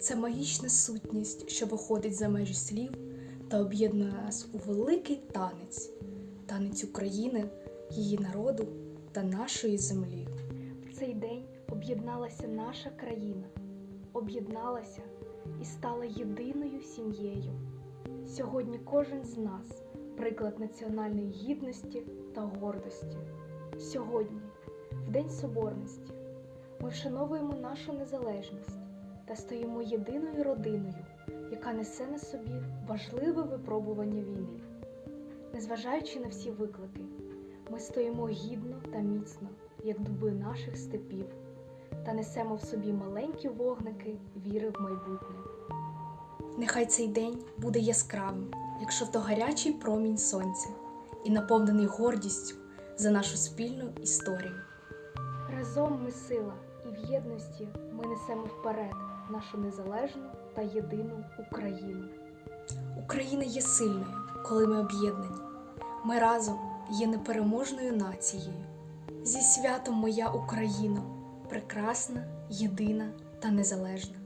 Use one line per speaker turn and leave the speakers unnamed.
це магічна сутність, що виходить за межі слів та об'єднує нас у великий танець, танець України, її народу та нашої землі.
В цей день об'єдналася наша країна, об'єдналася і стала єдиною сім'єю. Сьогодні кожен з нас приклад національної гідності та гордості. Сьогодні, в День Соборності, ми вшановуємо нашу незалежність та стоїмо єдиною родиною, яка несе на собі важливе випробування війни. Незважаючи на всі виклики, ми стоїмо гідно та міцно, як дуби наших степів, та несемо в собі маленькі вогники віри в майбутнє.
Нехай цей день буде яскравим, як жовтогарячий промінь сонця, і наповнений гордістю за нашу спільну історію.
Разом ми сила, і в єдності ми несемо вперед нашу незалежну та єдину Україну.
Україна є сильною, коли ми об'єднані. Ми разом є непереможною нацією. Зі святом моя Україна прекрасна, єдина та незалежна.